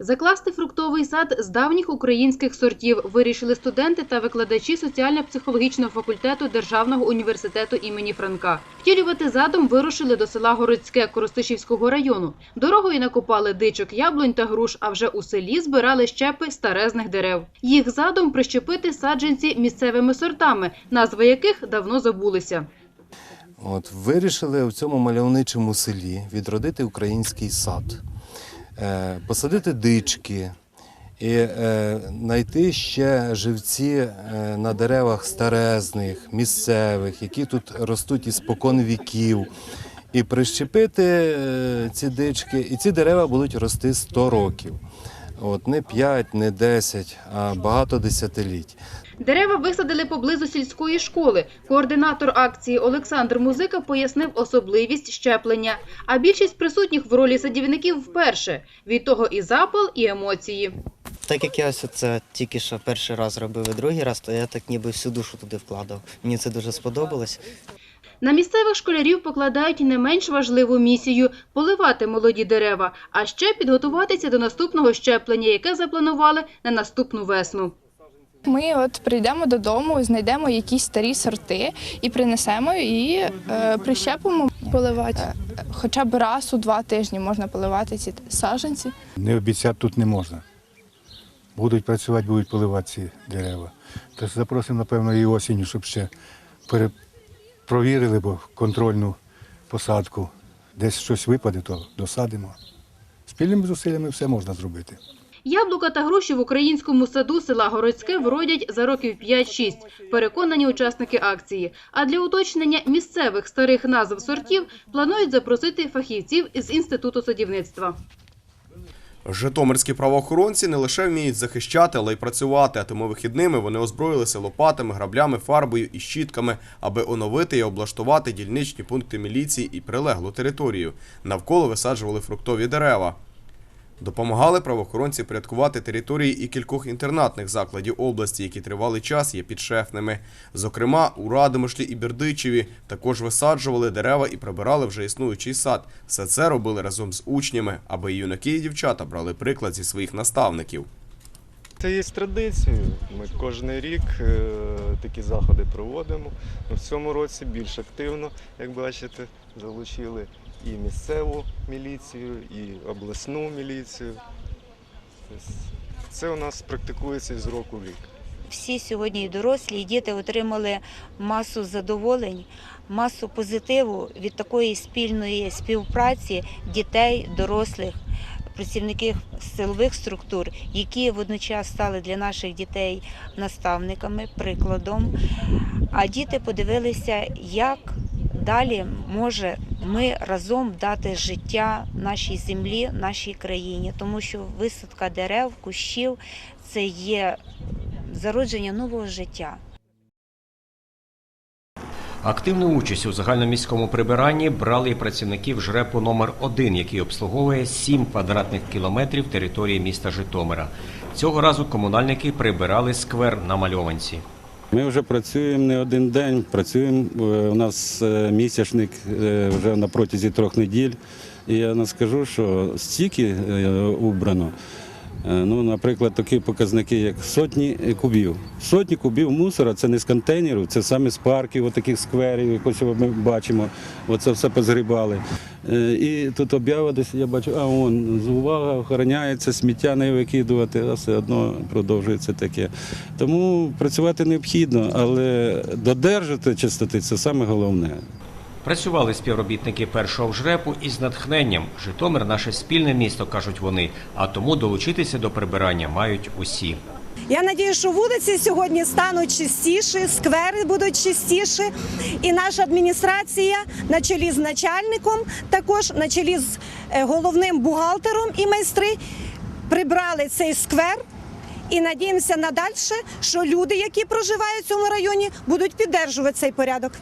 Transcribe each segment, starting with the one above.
Закласти фруктовий сад з давніх українських сортів вирішили студенти та викладачі соціально-психологічного факультету Державного університету імені Франка. Втілювати задум вирушили до села Городське Коростишівського району. Дорогою накопали дичок, яблунь та груш, а вже у селі збирали щепи старезних дерев. Їх задум прищепити саджанці місцевими сортами, назви яких давно забулися. От, вирішили в цьому мальовничому селі відродити український сад, посадити дички і е, знайти ще живці е, на деревах старезних, місцевих, які тут ростуть із спокон віків. І прищепити е, ці дички, і ці дерева будуть рости 100 років. От, не 5, не 10, а багато десятиліть. Дерева висадили поблизу сільської школи. Координатор акції Олександр Музика пояснив особливість щеплення. А більшість присутніх в ролі садівників вперше. Від того і запал, і емоції. Так як я ось це тільки що перший раз робив і другий раз, то я так ніби всю душу туди вкладав. Мені це дуже сподобалось. На місцевих школярів покладають не менш важливу місію – поливати молоді дерева, а ще підготуватися до наступного щеплення, яке запланували на наступну весну. Ми от прийдемо додому, знайдемо якісь старі сорти і принесемо і е, прищепимо поливати. Е, Хоча б раз у два тижні можна поливати ці саджанці. Не обіцяти тут не можна. Будуть працювати, будуть поливати ці дерева. Тож запросимо, напевно, і осінню, щоб ще пере... провірили, бо контрольну посадку. Десь щось випаде, то досадимо. Спільними зусиллями все можна зробити. Яблука та груші в українському саду села Городське вродять за років 5-6, переконані учасники акції. А для уточнення місцевих старих назв сортів планують запросити фахівців із Інституту садівництва. Житомирські правоохоронці не лише вміють захищати, але й працювати. А тому вихідними вони озброїлися лопатами, граблями, фарбою і щітками, аби оновити і облаштувати дільничні пункти міліції і прилеглу територію. Навколо висаджували фруктові дерева. Допомагали правоохоронці порядкувати території і кількох інтернатних закладів області, які тривалий час є підшефними. Зокрема, у Радомишлі і Бердичеві також висаджували дерева і прибирали вже існуючий сад. Все це робили разом з учнями, аби юнаки і дівчата брали приклад зі своїх наставників. Це є традицією. Ми кожен рік е, такі заходи проводимо. Ну, в цьому році більш активно, як бачите, залучили і місцеву міліцію, і обласну міліцію. Це у нас практикується з року в рік. Всі сьогодні і дорослі, і діти отримали масу задоволень, масу позитиву від такої спільної співпраці дітей, дорослих, працівників силових структур, які водночас стали для наших дітей наставниками, прикладом. А діти подивилися, як далі може ми разом дати життя нашій землі, нашій країні, тому що висадка дерев, кущів це є зародження нового життя. Активну участь у загальноміському прибиранні брали і працівників жрепу номер 1 який обслуговує 7 квадратних кілометрів території міста Житомира. Цього разу комунальники прибирали сквер на мальованці. Ми вже працюємо не один день. Працюємо. Е, У нас е, місячник е, вже на протязі трьох неділь. І я не скажу, що стільки убрано. Е, Ну, наприклад, такі показники, як сотні кубів. Сотні кубів мусора це не з контейнерів, це саме з парків, отаких скверів, якось ми бачимо. Оце все позгрібали. Е, І тут об'ява десь я бачу, а вон з увага охороняється, сміття не викидувати, а все одно продовжується таке. Тому працювати необхідно, але додержати чистоти це саме головне. Працювали співробітники першого жрепу із натхненням. Житомир наше спільне місто, кажуть вони, а тому долучитися до прибирання мають усі. Я надію, що вулиці сьогодні стануть чистіші, сквери будуть чистіші, і наша адміністрація на чолі з начальником, також на чолі з е, головним бухгалтером і майстри прибрали цей сквер. І надіємося надальше, що люди, які проживають в цьому районі, будуть піддержувати цей порядок.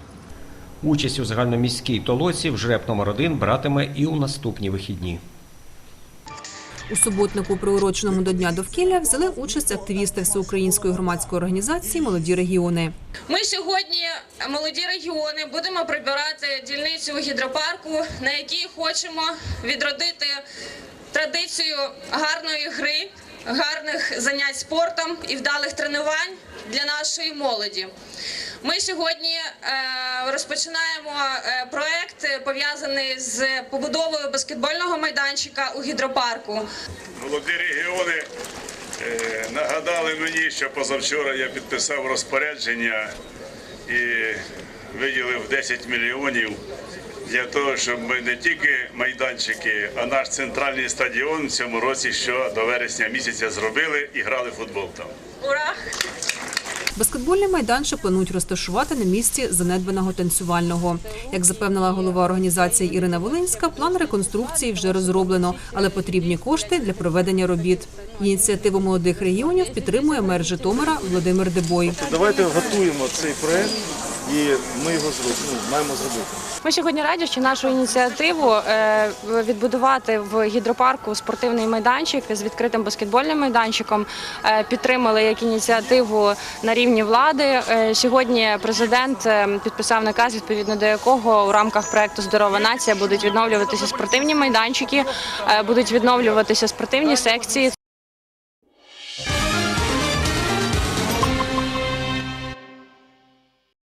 Участь у загальноміській толоці в жреп номер 1 братиме і у наступні вихідні. У суботнику, приуроченому до Дня довкілля, взяли участь активісти всеукраїнської громадської організації Молоді регіони. Ми сьогодні, молоді регіони, будемо прибирати дільницю гідропарку, на якій хочемо відродити традицію гарної гри, гарних занять спортом і вдалих тренувань для нашої молоді. Ми сьогодні е, розпочинаємо е, проект е, пов'язаний з побудовою баскетбольного майданчика у гідропарку. Молоді регіони нагадали мені, що позавчора я підписав розпорядження і виділив 10 мільйонів для того, щоб ми не тільки майданчики, а наш центральний стадіон в цьому році, що до вересня місяця зробили і грали футбол там. Ура! Баскетбольний майданчик планують розташувати на місці занедбаного танцювального. Як запевнила голова організації Ірина Волинська, план реконструкції вже розроблено, але потрібні кошти для проведення робіт. Ініціативу молодих регіонів підтримує мер Житомира Володимир Дебой. Давайте готуємо цей проект і ми його зробимо, ну, маємо зробити. Ми сьогодні раді, що нашу ініціативу е, відбудувати в гідропарку спортивний майданчик з відкритим баскетбольним майданчиком е, підтримали як ініціативу на рівні влади. Е, Сьогодні президент підписав наказ, відповідно до якого у рамках проекту Здорова нація будуть відновлюватися спортивні майданчики, будуть відновлюватися спортивні секції.